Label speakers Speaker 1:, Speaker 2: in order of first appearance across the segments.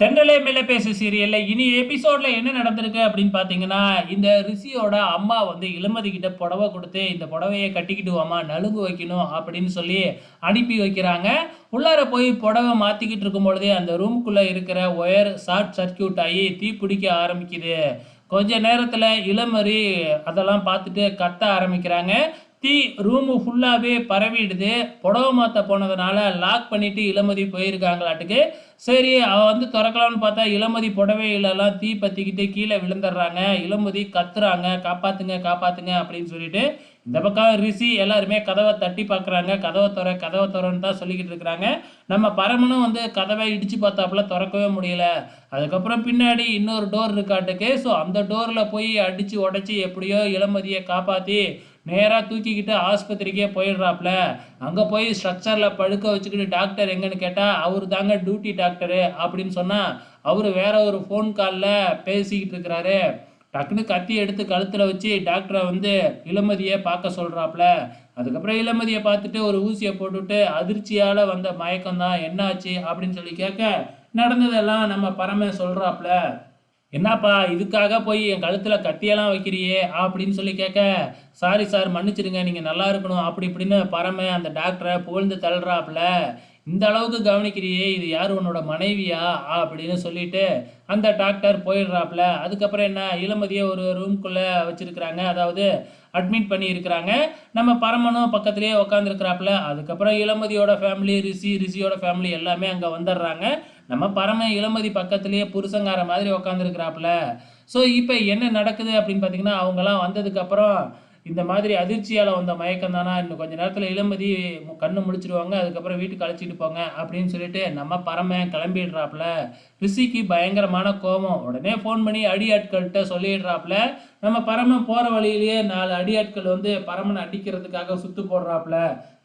Speaker 1: தென்றலே மேலே பேசு சீரியல்ல இனி எபிசோட்ல என்ன நடந்திருக்கு அப்படின்னு பார்த்தீங்கன்னா இந்த ரிஷியோட அம்மா வந்து இளமதி கிட்ட புடவை கொடுத்து இந்த புடவையை கட்டிக்கிட்டு வாமா நலுங்கு வைக்கணும் அப்படின்னு சொல்லி அனுப்பி வைக்கிறாங்க. உள்ளார போய் புடவை மாற்றிக்கிட்டு இருக்கும் பொழுதே அந்த ரூமுக்குள்ளே இருக்கிற ஒயர் ஷார்ட் சர்க்கியூட் ஆகி தீ பிடிக்க ஆரம்பிக்குது. கொஞ்ச நேரத்தில் இளமரி அதெல்லாம் பார்த்துட்டு கத்த ஆரம்பிக்கிறாங்க. தீ ரூமு ஃபுல்லாகவே பரவிடுது. புடவை மாற்ற போனதுனால லாக் பண்ணிவிட்டு இளமதி போயிருக்காங்களாட்டுக்கு. சரி அவள் வந்து திறக்கலாம்னு பார்த்தா இளமதி புடவையிலலாம் தீ பற்றிக்கிட்டு கீழே விழுந்துடுறாங்க. இளமதி கத்துறாங்க. காப்பாற்றுங்க காப்பாற்றுங்க அப்படின்னு சொல்லிட்டு இந்த பக்கம் ரிஷி எல்லாருமே கதவை தட்டி பார்க்குறாங்க. கதவை துற கதவை துறன்னு தான் சொல்லிக்கிட்டு இருக்கிறாங்க. நம்ம பரமனும் வந்து கதவை இடித்து பார்த்தாப்புல திறக்கவே முடியல. அதுக்கப்புறம் பின்னாடி இன்னொரு டோர் இருக்காட்டுக்கு. ஸோ அந்த டோரில் போய் அடித்து உடச்சி எப்படியோ இளமதியை காப்பாற்றி நேராக தூக்கிக்கிட்டு ஆஸ்பத்திரிக்கே போயிடுறாப்புல அங்கே போய் ஸ்ட்ரக்சரில் படுக்க வச்சுக்கிட்டு டாக்டர் எங்கன்னு கேட்டால் அவர் தாங்க டியூட்டி டாக்டரு அப்படின்னு சொன்னால் அவர் வேற ஒரு ஃபோன் காலில் பேசிக்கிட்டு இருக்கிறாரு. டக்குன்னு கத்தி எடுத்து கழுத்தில் வச்சு டாக்டரை வந்து இளமதியை பார்க்க சொல்கிறாப்புல அதுக்கப்புறம் இளமதியை பார்த்துட்டு ஒரு ஊசியை போட்டுவிட்டு அதிர்ச்சியால் வந்த மயக்கம் தான் என்னாச்சு அப்படின்னு சொல்லி கேட்க நடந்ததெல்லாம் நம்ம பரம சொல்கிறாப்புல என்னப்பா இதுக்காக போய் என் கழுத்தில் கத்தியெல்லாம் வைக்கிறியே அப்படின்னு சொல்லி கேட்க சாரி சார் மன்னிச்சிடுங்க நீங்கள் நல்லா இருக்கணும். அப்படி இப்படின்னு பரம அந்த டாக்டரை புகழ்ந்து தள்ளுறாப்புல. இந்த அளவுக்கு கவனிக்கிறியே இது யார் உன்னோட மனைவியா? அப்படின்னு சொல்லிட்டு அந்த டாக்டர் போயிடுறாப்புல. அதுக்கப்புறம் என்ன இளமதியை ஒரு ரூம்குள்ளே வச்சுருக்கிறாங்க. அதாவது அட்மிட் பண்ணி இருக்கிறாங்க. நம்ம பரமனும் பக்கத்துலேயே உட்காந்துருக்கிறாப்புல அதுக்கப்புறம் இளமதியோட ஃபேமிலி ரிஷி ரிஷியோட ஃபேமிலி எல்லாமே அங்கே வந்துடுறாங்க. நம்ம பரம இளமதி பக்கத்துலேயே புருஷங்கார மாதிரி உக்காந்துருக்கிறாப்புல. ஸோ இப்போ என்ன நடக்குது அப்படின்னு பார்த்தீங்கன்னா அவங்கெல்லாம் வந்ததுக்கப்புறம் இந்த மாதிரி அதிர்ச்சியால் வந்த மயக்கம் தானா இன்னும் கொஞ்ச நேரத்தில் இளமதி கண்ணு முடிச்சிடுவாங்க அதுக்கப்புறம் வீட்டுக்கு அழைச்சிட்டு போங்க அப்படின்னு சொல்லிட்டு நம்ம பரம கிளம்பிடுறாப்புல. ரிஷிக்கு பயங்கரமான கோபம். உடனே ஃபோன் பண்ணி அடியாட்கள்கிட்ட சொல்லிடுறாப்புல. நம்ம பரமன் போகிற வழியிலேயே நாலு அடியாட்கள் வந்து பரமனை அடிக்கிறதுக்காக சுத்து போடுறாப்புல.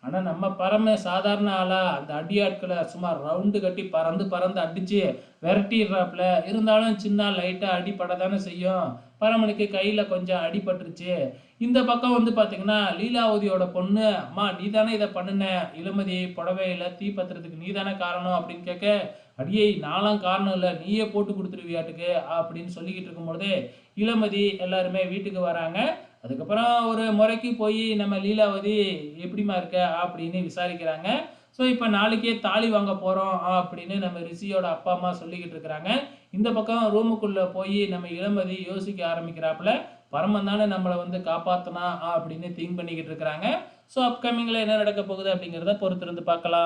Speaker 1: ஆனால் நம்ம பரம சாதாரண ஆளாக அந்த அடியாட்களை சும்மா ரவுண்டு கட்டி பறந்து பறந்து அடிச்சு விரட்டிடுறாப்புல. இருந்தாலும் சின்ன லைட்டாக அடிப்பட தானே செய்யும். பரமனுக்கு கையில் கொஞ்சம் அடிபட்டுருச்சு. இந்த பக்கம் வந்து பார்த்தீங்கன்னா லீலாவதியோட பொண்ணு அம்மா நீ தானே இதை பண்ணுன? இளமதி புடவையில தீ பத்துறதுக்கு நீ தானே காரணம்? அப்படின்னு கேட்க அடியே நான்லாம் காரணம் இல்லை. நீயே போட்டு கொடுத்துருவியாட்டுக்கு அப்படின்னு சொல்லிக்கிட்டு இருக்கும்பொழுது இளமதி எல்லாருமே வீட்டுக்கு வராங்க. அதுக்கப்புறம் ஒரு முறைக்கு போய் நம்ம லீலாவதி எப்படிம்மா இருக்க? அப்படின்னு விசாரிக்கிறாங்க. ஸோ இப்போ நாளைக்கே தாலி வாங்க போகிறோம் அப்படின்னு நம்ம ரிஷியோட அப்பா அம்மா சொல்லிக்கிட்டு இருக்கிறாங்க. இந்த பக்கம் ரூமுக்குள்ளே போய் நம்ம இளமதி யோசிக்க ஆரம்பிக்கிறாப்புல பரமன் தானே நம்மளை வந்து காப்பாற்றினா அப்படின்னு திங்க் பண்ணிக்கிட்டு இருக்கிறாங்க. ஸோ அப்கமிங்கில் என்ன நடக்க போகுது அப்படிங்கிறத பொறுத்திருந்து பார்க்கலாம்.